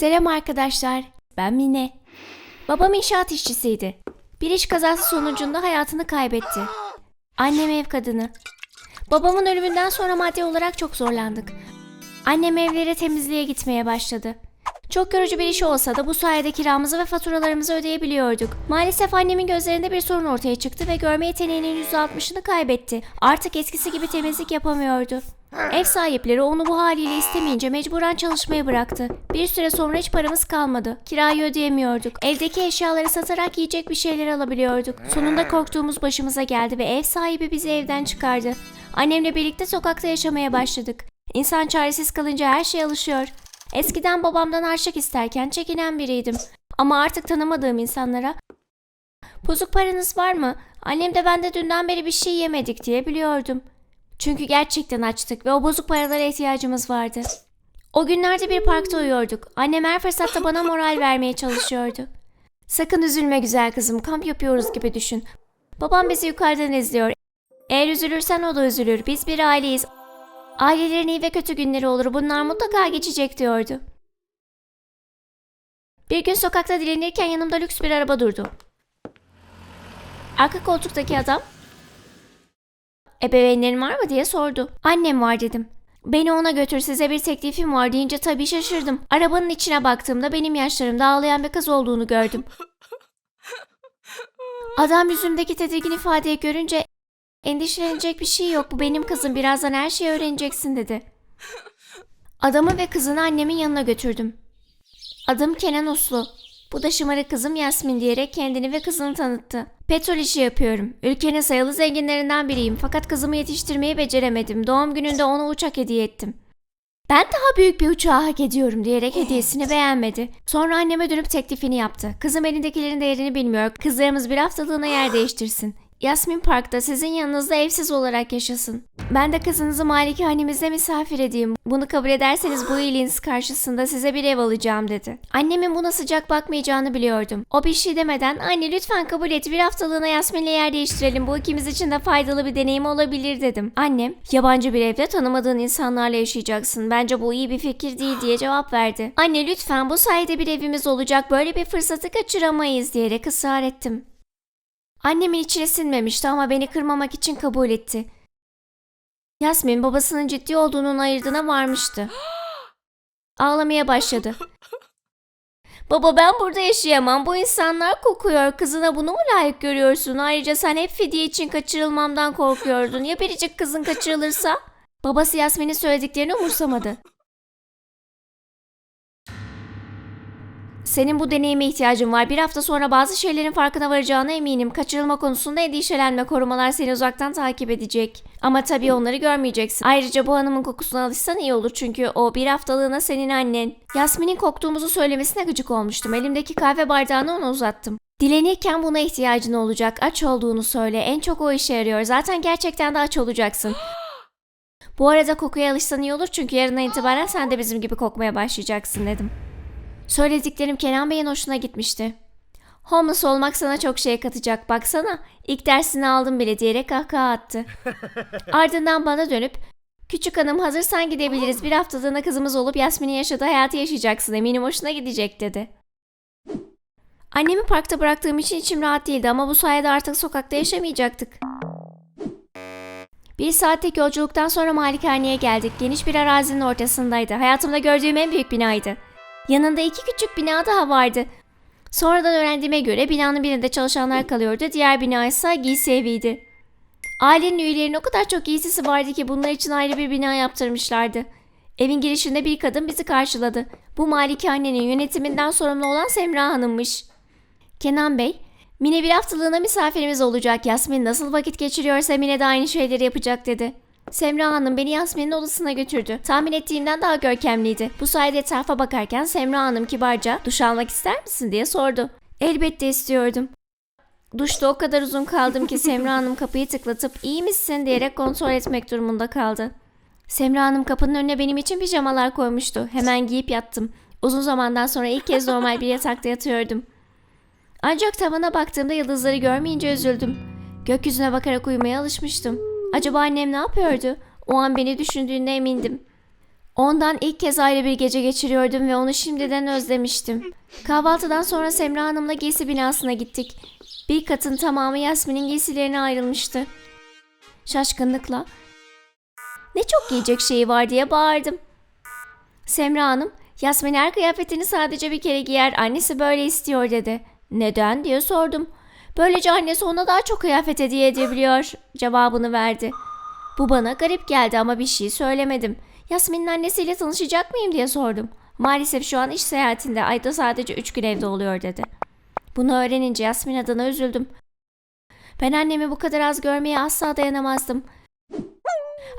Selam arkadaşlar. Ben Mine. Babam inşaat işçisiydi. Bir iş kazası sonucunda hayatını kaybetti. Annem ev kadını. Babamın ölümünden sonra maddi olarak çok zorlandık. Annem evlere temizliğe gitmeye başladı. Çok yorucu bir iş olsa da bu sayede kiramızı ve faturalarımızı ödeyebiliyorduk. Maalesef annemin gözlerinde bir sorun ortaya çıktı ve görme yeteneğinin %60'ını kaybetti. Artık eskisi gibi temizlik yapamıyordu. Ev sahipleri onu bu haliyle istemeyince mecburen çalışmayı bıraktı. Bir süre sonra hiç paramız kalmadı. Kirayı ödeyemiyorduk. Evdeki eşyaları satarak yiyecek bir şeyler alabiliyorduk. Sonunda korktuğumuz başımıza geldi ve ev sahibi bizi evden çıkardı. Annemle birlikte sokakta yaşamaya başladık. İnsan çaresiz kalınca her şey alışıyor. Eskiden babamdan harçlık isterken çekinen biriydim. Ama artık tanımadığım insanlara Bozuk paranız var mı? Annem de ben de dünden beri bir şey yemedik diye biliyordum. Çünkü gerçekten açtık ve o bozuk paralara ihtiyacımız vardı. O günlerde bir parkta uyuyorduk. Annem her fırsatta bana moral vermeye çalışıyordu. Sakın üzülme güzel kızım, kamp yapıyoruz gibi düşün. Babam bizi yukarıdan izliyor. Eğer üzülürsen o da üzülür. Biz bir aileyiz. Ailelerin iyi ve kötü günleri olur. Bunlar mutlaka geçecek diyordu. Bir gün sokakta dilenirken yanımda lüks bir araba durdu. Arka koltuktaki adam Ebeveynlerin var mı diye sordu. Annem var dedim. Beni ona götür size bir teklifim var deyince tabii şaşırdım. Arabanın içine baktığımda benim yaşlarımda ağlayan bir kız olduğunu gördüm. Adam yüzümdeki tedirgin ifadeyi görünce endişelenecek bir şey yok bu benim kızım birazdan her şeyi öğreneceksin dedi. Adamı ve kızını annemin yanına götürdüm. Adım Kenan Uslu. Bu da şımarık kızım Yasmin diyerek kendini ve kızını tanıttı. Petrol işi yapıyorum. Ülkenin sayılı zenginlerinden biriyim fakat kızımı yetiştirmeyi beceremedim. Doğum gününde ona uçak hediye ettim. Ben daha büyük bir uçağı hak ediyorum diyerek hediyesini beğenmedi. Sonra anneme dönüp teklifini yaptı. Kızım elindekilerin değerini bilmiyor. Kızlarımız bir haftalığına yer değiştirsin. Yasmin Park'ta sizin yanınızda evsiz olarak yaşasın. Ben de kızınızı malikanemizde misafir edeyim. Bunu kabul ederseniz bu iyiliğiniz karşısında size bir ev alacağım dedi. Annemin buna sıcak bakmayacağını biliyordum. O bir şey demeden anne lütfen kabul et bir haftalığına Yasmin'le yer değiştirelim. Bu ikimiz için de faydalı bir deneyim olabilir dedim. Annem yabancı bir evde tanımadığın insanlarla yaşayacaksın. Bence bu iyi bir fikir değil diye cevap verdi. Anne lütfen bu sayede bir evimiz olacak. Böyle bir fırsatı kaçıramayız diyerek ısrar ettim. Annemin içine sinmemişti ama beni kırmamak için kabul etti. Yasmin babasının ciddi olduğunun ayırdığına varmıştı. Ağlamaya başladı. Baba ben burada yaşayamam. Bu insanlar kokuyor. Kızına bunu mu layık görüyorsun? Ayrıca sen hep fidye için kaçırılmamdan korkuyordun. Ya biricik kızın kaçırılırsa? Babası Yasmin'in söylediklerini umursamadı. Senin bu deneyime ihtiyacın var. Bir hafta sonra bazı şeylerin farkına varacağına eminim. Kaçırılma konusunda endişelenme. Korumalar seni uzaktan takip edecek. Ama tabii onları görmeyeceksin. Ayrıca bu hanımın kokusuna alışsan iyi olur. Çünkü o bir haftalığına senin annen. Yasmin'in koktuğumuzu söylemesine gıcık olmuştum. Elimdeki kahve bardağını ona uzattım. Dilenirken buna ihtiyacın olacak. Aç olduğunu söyle. En çok o işe yarıyor. Zaten gerçekten de aç olacaksın. Bu arada kokuya alışsan iyi olur çünkü yarından itibaren sen de bizim gibi kokmaya başlayacaksın dedim. Söylediklerim Kenan Bey'in hoşuna gitmişti. Homeless olmak sana çok şey katacak baksana. İlk dersini aldım bile diyerek kahkaha attı. Ardından bana dönüp Küçük hanım hazırsan gidebiliriz. Bir haftalığına kızımız olup Yasmin'in yaşadığı hayatı yaşayacaksın. Eminim hoşuna gidecek dedi. Annemi parkta bıraktığım için içim rahat değildi ama bu sayede artık sokakta yaşamayacaktık. Bir saatlik yolculuktan sonra malikaneye geldik. Geniş bir arazinin ortasındaydı. Hayatımda gördüğüm en büyük binaydı. Yanında iki küçük bina daha vardı. Sonradan öğrendiğime göre binanın birinde çalışanlar kalıyordu. Diğer bina ise giysi eviydi. Ailenin üyelerinin o kadar çok giysisi vardı ki bunlar için ayrı bir bina yaptırmışlardı. Evin girişinde bir kadın bizi karşıladı. Bu malikanenin yönetiminden sorumlu olan Semra Hanım'mış. Kenan Bey, Mine bir haftalığına misafirimiz olacak. Yasmin nasıl vakit geçiriyorsa Mine de aynı şeyleri yapacak dedi. Semra Hanım beni Yasmin'in odasına götürdü. Tahmin ettiğimden daha görkemliydi. Bu sayede etrafa bakarken Semra Hanım kibarca duş almak ister misin diye sordu. Elbette istiyordum. Duşta o kadar uzun kaldım ki Semra Hanım kapıyı tıklatıp iyi misin diyerek kontrol etmek durumunda kaldı. Semra Hanım kapının önüne benim için pijamalar koymuştu. Hemen giyip yattım. Uzun zamandan sonra ilk kez normal bir yatakta yatıyordum. Ancak tavana baktığımda yıldızları görmeyince üzüldüm. Gökyüzüne bakarak uyumaya alışmıştım. Acaba annem ne yapıyordu? O an beni düşündüğüne emindim. Ondan ilk kez ayrı bir gece geçiriyordum ve onu şimdiden özlemiştim. Kahvaltıdan sonra Semra Hanım'la giysi binasına gittik. Bir katın tamamı Yasmin'in giysilerine ayrılmıştı. Şaşkınlıkla ne çok giyecek şeyi var diye bağırdım. Semra Hanım, Yasmin her kıyafetini sadece bir kere giyer, annesi böyle istiyor dedi. Neden diye sordum. Böylece annesi ona daha çok kıyafet hediye edebiliyor cevabını verdi. Bu bana garip geldi ama bir şey söylemedim. Yasmin'in annesiyle tanışacak mıyım diye sordum. Maalesef şu an iş seyahatinde ayda sadece üç gün evde oluyor dedi. Bunu öğrenince Yasmin adına üzüldüm. Ben annemi bu kadar az görmeye asla dayanamazdım.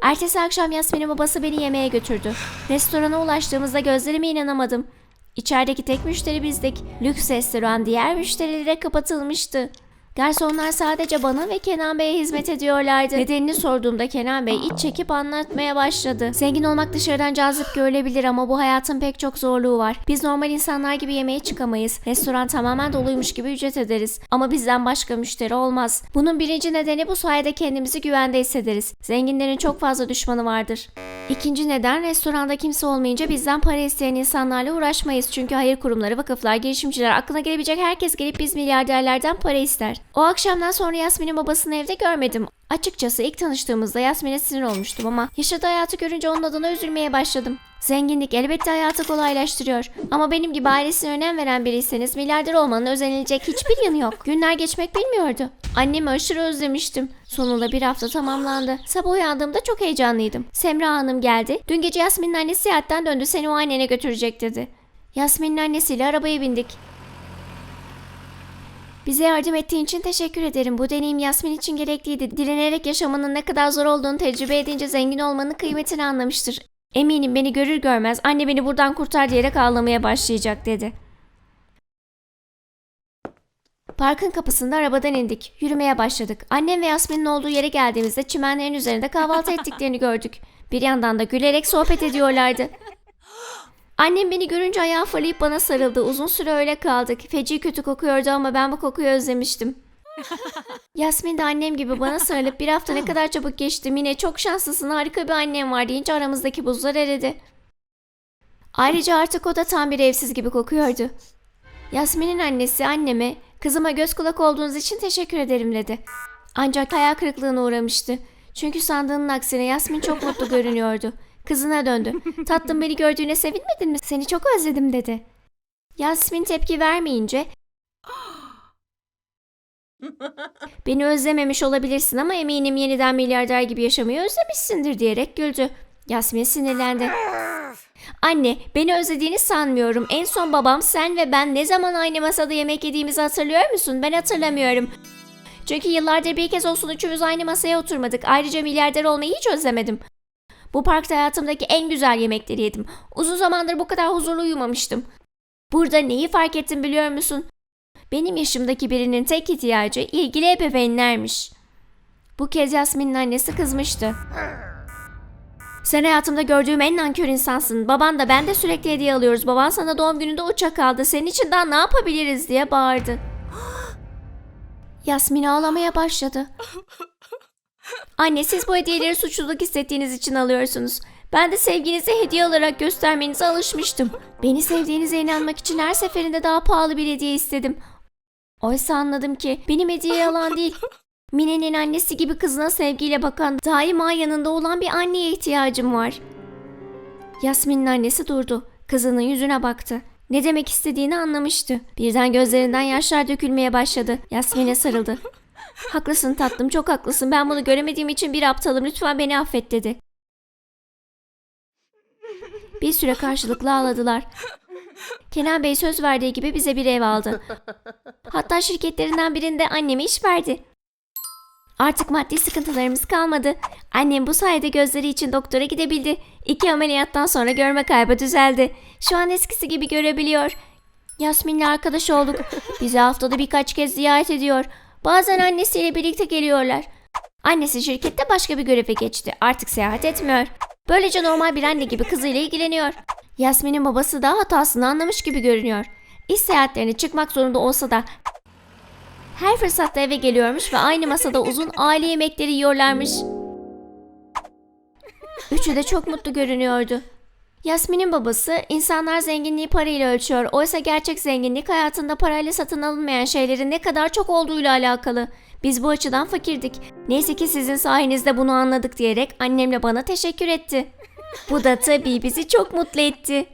Ertesi akşam Yasmin'in babası beni yemeğe götürdü. Restorana ulaştığımızda gözlerime inanamadım. İçerideki tek müşteri bizdik. Lüks restoran diğer müşterilere kapatılmıştı. Garsonlar sadece bana ve Kenan Bey'e hizmet ediyorlardı. Nedenini sorduğumda Kenan Bey iç çekip anlatmaya başladı. Zengin olmak dışarıdan cazip görülebilir ama bu hayatın pek çok zorluğu var. Biz normal insanlar gibi yemeğe çıkamayız. Restoran tamamen doluymuş gibi ücret ederiz. Ama bizden başka müşteri olmaz. Bunun birinci nedeni bu sayede kendimizi güvende hissederiz. Zenginlerin çok fazla düşmanı vardır. İkinci neden restoranda kimse olmayınca bizden para isteyen insanlarla uğraşmayız. Çünkü hayır kurumları, vakıflar, girişimciler, aklına gelebilecek herkes gelip biz milyarderlerden para ister. O akşamdan sonra Yasmin'in babasını evde görmedim. Açıkçası ilk tanıştığımızda Yasmin'e sinir olmuştum ama yaşadığı hayatı görünce onun adına üzülmeye başladım. Zenginlik elbette hayatı kolaylaştırıyor. Ama benim gibi ailesine önem veren biriyseniz milyarder olmanın özenilecek hiçbir yanı yok. Günler geçmek bilmiyordu. Annemi aşırı özlemiştim. Sonunda bir hafta tamamlandı. Sabah uyandığımda çok heyecanlıydım. Semra Hanım geldi. Dün gece Yasmin'in annesi seyahatten döndü seni o annene götürecek dedi. Yasmin'in annesiyle arabaya bindik. Bize yardım ettiğin için teşekkür ederim. Bu deneyim Yasmin için gerekliydi. Dilenerek yaşamanın ne kadar zor olduğunu tecrübe edince zengin olmanın kıymetini anlamıştır. Eminim beni görür görmez anne beni buradan kurtar diyerek ağlamaya başlayacak dedi. Parkın kapısında arabadan indik. Yürümeye başladık. Annem ve Yasmin'in olduğu yere geldiğimizde çimenlerin üzerinde kahvaltı ettiklerini gördük. Bir yandan da gülerek sohbet ediyorlardı. Annem beni görünce ayağa fırlayıp bana sarıldı. Uzun süre öyle kaldık. Feci kötü kokuyordu ama ben bu kokuyu özlemiştim. Yasmin de annem gibi bana sarılıp bir hafta ne kadar çabuk geçti. Mine çok şanslısın harika bir annem var deyince aramızdaki buzlar eridi. Ayrıca artık o da tam bir evsiz gibi kokuyordu. Yasmin'in annesi anneme kızıma göz kulak olduğunuz için teşekkür ederim dedi. Ancak hayal kırıklığına uğramıştı. Çünkü sandığının aksine Yasmin çok mutlu görünüyordu. Kızına döndü. Tatlım beni gördüğüne sevinmedin mi? Seni çok özledim dedi. Yasmin tepki vermeyince Beni özlememiş olabilirsin ama eminim yeniden milyarder gibi yaşamayı özlemişsindir diyerek güldü. Yasmin sinirlendi. Anne, beni özlediğini sanmıyorum. En son babam, sen ve ben ne zaman aynı masada yemek yediğimizi hatırlıyor musun? Ben hatırlamıyorum. Çünkü yıllardır bir kez olsun üçümüz aynı masaya oturmadık. Ayrıca milyarder olmayı hiç özlemedim. Bu parkta hayatımdaki en güzel yemekleri yedim. Uzun zamandır bu kadar huzurlu uyumamıştım. Burada neyi fark ettim biliyor musun? Benim yaşımdaki birinin tek ihtiyacı ilgili ebeveynlermiş. Bu kez Yasmin'in annesi kızmıştı. Sen hayatımda gördüğüm en nankör insansın. Baban da ben de sürekli hediye alıyoruz. Baban sana doğum gününde uçak aldı. Senin için daha ne yapabiliriz diye bağırdı. Yasmin ağlamaya başladı. Anne siz bu hediyeleri suçluluk hissettiğiniz için alıyorsunuz. Ben de sevginizi hediye olarak göstermenize alışmıştım. Beni sevdiğinize inanmak için her seferinde daha pahalı bir hediye istedim. Oysa anladım ki benim hediye alan değil. Mine'nin annesi gibi kızına sevgiyle bakan, daima yanında olan bir anneye ihtiyacım var. Yasmin'in annesi durdu. Kızının yüzüne baktı. Ne demek istediğini anlamıştı. Birden gözlerinden yaşlar dökülmeye başladı. Yasmin'e sarıldı. Haklısın tatlım çok haklısın. Ben bunu göremediğim için bir aptalım. Lütfen beni affet dedi. Bir süre karşılıklı ağladılar. Kenan Bey söz verdiği gibi bize bir ev aldı. Hatta şirketlerinden birinde anneme iş verdi. Artık maddi sıkıntılarımız kalmadı. Annem bu sayede gözleri için doktora gidebildi. İki ameliyattan sonra görme kaybı düzeldi. Şu an eskisi gibi görebiliyor. Yasmin'le arkadaş olduk. Bizi haftada birkaç kez ziyaret ediyor. Bazen annesiyle birlikte geliyorlar. Annesi şirkette başka bir göreve geçti. Artık seyahat etmiyor. Böylece normal bir anne gibi kızıyla ilgileniyor. Yasmin'in babası da hatasını anlamış gibi görünüyor. İş seyahatlerine çıkmak zorunda olsa da her fırsatta eve geliyormuş ve aynı masada uzun aile yemekleri yiyorlarmış. Üçü de çok mutlu görünüyordu. Yasmin'in babası insanlar zenginliği parayla ölçüyor. Oysa gerçek zenginlik hayatında parayla satın alınmayan şeylerin ne kadar çok olduğuyla alakalı. Biz bu açıdan fakirdik. Neyse ki sizin sayenizde bunu anladık diyerek annemle bana teşekkür etti. Bu da tabii bizi çok mutlu etti.